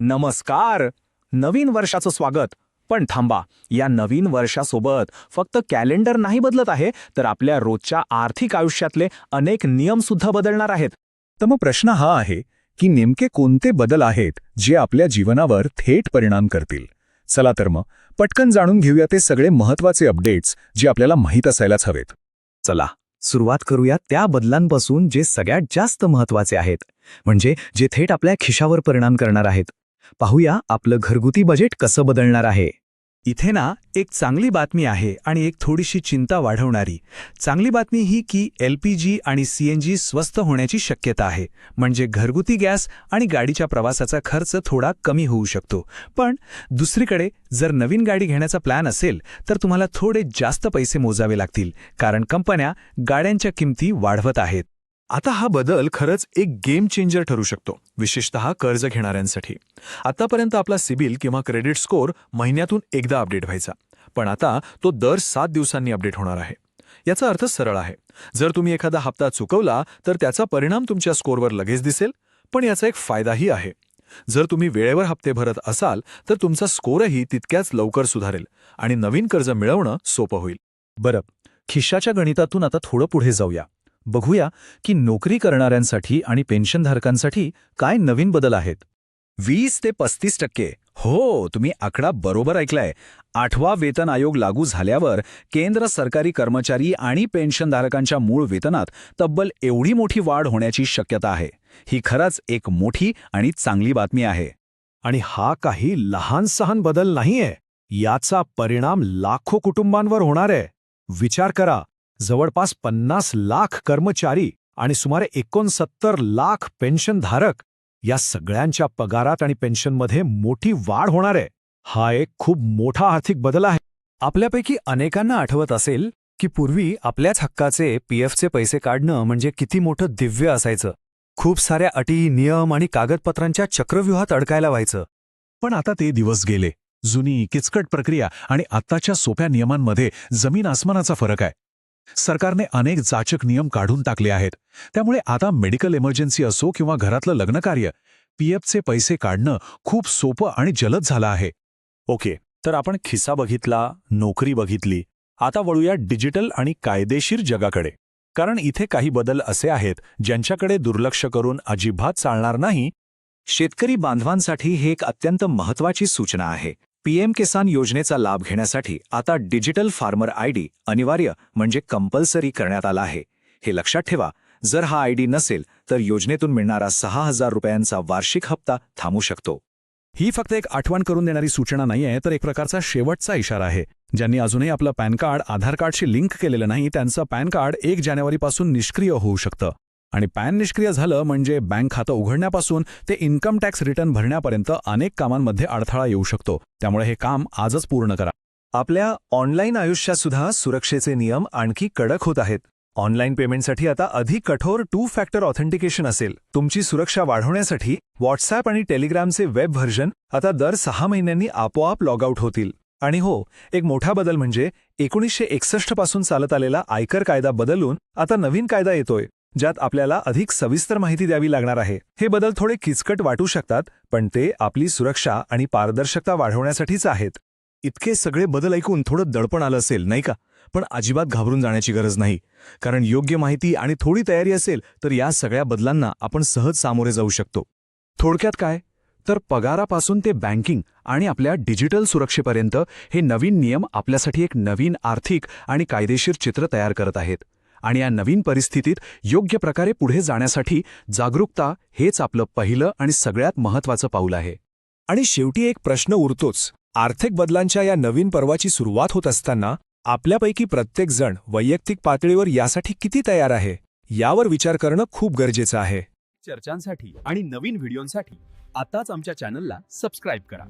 नमस्कार. नवीन वर्षाचं स्वागत. पण थांबा या नवीन वर्षासोबत फक्त कॅलेंडर नाही बदलत आहे तर आपल्या रोजच्या आर्थिक आयुष्यातले अनेक नियम सुद्धा बदलणार आहेत. तर मग प्रश्न हा आहे की नेमके कोणते बदल आहेत जे आपल्या जीवनावर थेट परिणाम करतील? चला तर मग पटकन जाणून घेऊया ते सगळे महत्त्वाचे अपडेट्स जे आपल्याला माहीत असायलाच हवेत. चला सुरुवात करूया त्या बदलांपासून जे सगळ्यात जास्त महत्त्वाचे आहेत. म्हणजे जे थेट आपल्या खिशावर परिणाम करणार आहेत. पाहूया आपलं घरगुती बजेट कसं बदलणार आहे. इथे ना एक चांगली बातमी आहे आणि एक थोडीशी चिंता वाढवणारी. चांगली बातमी ही की एल पी जी आणि सी एन जी स्वस्त होण्याची शक्यता आहे. म्हणजे घरगुती गॅस आणि गाडीच्या प्रवासाचा खर्च थोडा कमी होऊ शकतो. पण दुसरीकडे जर नवीन गाडी घेण्याचा प्लॅन असेल तर तुम्हाला थोडे जास्त पैसे मोजावे लागतील. कारण कंपन्या गाड्यांच्या किमती वाढवत आहेत. आता हा बदल खरंच एक गेम चेंजर ठरू शकतो विशेषतः कर्ज घेणाऱ्यांसाठी. आतापर्यंत आपला सिबिल किंवा क्रेडिट स्कोअर महिन्यातून एकदा अपडेट व्हायचा पण आता तो दर सात दिवसांनी अपडेट होणार आहे. याचा अर्थ सरळ आहे. जर तुम्ही एखादा हप्ता चुकवला तर त्याचा परिणाम तुमच्या स्कोअरवर लगेच दिसेल पण याचा एक फायदाही आहे. जर तुम्ही वेळेवर हप्ते भरत असाल तर तुमचा स्कोअरही तितक्याच लवकर सुधारेल आणि नवीन कर्ज मिळवणं सोपं होईल. बरं खिशाच्या गणितातून आता थोडं पुढे जाऊया. बघूया की नोकरी करणाऱ्यांसाठी आणि पेन्शनधारकांसाठी काय नवीन बदल आहेत. वीस ते पस्तीस टक्के. हो तुम्ही आकडा बरोबर ऐकलाय. आठवा वेतन आयोग लागू झाल्यावर केंद्र सरकारी कर्मचारी आणि पेन्शनधारकांच्या मूळ वेतनात तब्बल एवढी मोठी वाढ होण्याची शक्यता आहे. ही खरंच एक मोठी आणि चांगली बातमी आहे. आणि हा काही लहान सहान बदल नाहीये. याचा परिणाम लाखो कुटुंबांवर होणार आहे. विचार करा. जवळपास पन्नास लाख कर्मचारी आणि सुमारे एकोणसत्तर लाख पेन्शनधारक या सगळ्यांच्या पगारात आणि पेन्शनमध्ये मोठी वाढ होणार आहे. हा एक खूप मोठा आर्थिक बदल आहे. आपल्यापैकी अनेकांना आठवत असेल की पूर्वी आपल्याच हक्काचे पीएफचे पैसे काढणं म्हणजे किती मोठं दिव्य असायचं. खूप साऱ्या अटी नियम आणि कागदपत्रांच्या चक्रव्यूहात अडकायला व्हायचं. पण आता ते दिवस गेले. जुनी किचकट प्रक्रिया आणि आत्ताच्या सोप्या नियमांमध्ये जमीन आसमानाचा फरक आहे. सरकारने अनेक जाचक नियम काढून टाकले आहेत. त्यामुळे आता मेडिकल इमर्जन्सी असो किंवा घरातलं लग्नकार्य पीएफचे पैसे काढणं खूप सोपं आणि जलद झालं आहे. ओके तर आपण खिसा बघितला नोकरी बघितली आता वळूया डिजिटल आणि कायदेशीर जगाकडे. कारण इथे काही बदल असे आहेत ज्यांच्याकडे दुर्लक्ष करून अजिबात चालणार नाही. शेतकरी बांधवांसाठी हे एक अत्यंत महत्वाची सूचना आहे. पीएम किसान योजनेचा लाभ घेण्यासाठी आता डिजिटल फार्मर आयडी अनिवार्य म्हणजे कंपल्सरी करण्यात आला आहे. हे लक्षात ठेवा जर हा आयडी नसेल तर योजनेतून मिळणारा सहा हजार रुपयांचा वार्षिक हप्ता थांबू शकतो. ही फक्त एक आठवण करून देणारी सूचना नाहीये तर एक प्रकारचा शेवटचा इशारा आहे. ज्यांनी अजूनही आपलं पॅन कार्ड आधार कार्डशी लिंक केलेलं नाही त्यांचं पॅन कार्ड एक जानेवारीपासून निष्क्रिय होऊ शकतं. आणि पॅन निष्क्रिय झालं म्हणजे बँक खातं उघडण्यापासून ते इन्कम टॅक्स रिटर्न भरण्यापर्यंत अनेक कामांमध्ये अडथळा येऊ शकतो. त्यामुळे हे काम आजच पूर्ण करा. आपल्या ऑनलाईन आयुष्यातसुद्धा सुरक्षेचे नियम आणखी कडक होत आहेत. ऑनलाईन पेमेंटसाठी आता अधिक कठोर टू फॅक्टर ऑथेंटिकेशन असेल. तुमची सुरक्षा वाढवण्यासाठी व्हॉट्सॲप आणि टेलिग्रामचे वेब व्हर्जन आता दर सहा महिन्यांनी आपोआप लॉगआउट होतील. आणि हो एक मोठा बदल म्हणजे एकोणीसशे एकसष्टपासून चालत आलेला आयकर कायदा बदलून आता नवीन कायदा येतोय. ज्यात आपल्याला अधिक सविस्तर माहिती द्यावी लागणार आहे. हे बदल थोडे किचकट वाटू शकतात पण ते आपली सुरक्षा आणि पारदर्शकता वाढवण्यासाठीच आहेत. इतके सगळे बदल ऐकून थोडं दडपण आलं असेल नाही का? पण अजिबात घाबरून जाण्याची गरज नाही. कारण योग्य माहिती आणि थोडी तयारी असेल तर या सगळ्या बदलांना आपण सहज सामोरे जाऊ शकतो. थोडक्यात काय? तर पगारापासून ते बँकिंग आणि आपल्या डिजिटल सुरक्षेपर्यंत हे नवीन नियम आपल्यासाठी एक नवीन आर्थिक आणि कायदेशीर चित्र तयार करत आहेत. आणि या नवीन परिस्थितीत योग्य प्रकारे पुढे जाण्यासाठी जागरूकता हेच आपलं पहिलं आणि सगळ्यात महत्वाचं पाऊल आहे. आणि शेवटी एक प्रश्न उरतोच. आर्थिक बदलांच्या या नवीन पर्वाची सुरुवात होत असताना आपल्यापैकी प्रत्येकजण वैयक्तिक पातळीवर यासाठी किती तयार आहे यावर विचार करणं खूप गरजेचं आहे. चर्चांसाठी आणि नवीन व्हिडिओंसाठी आताच आमच्या चॅनलला सबस्क्राईब करा.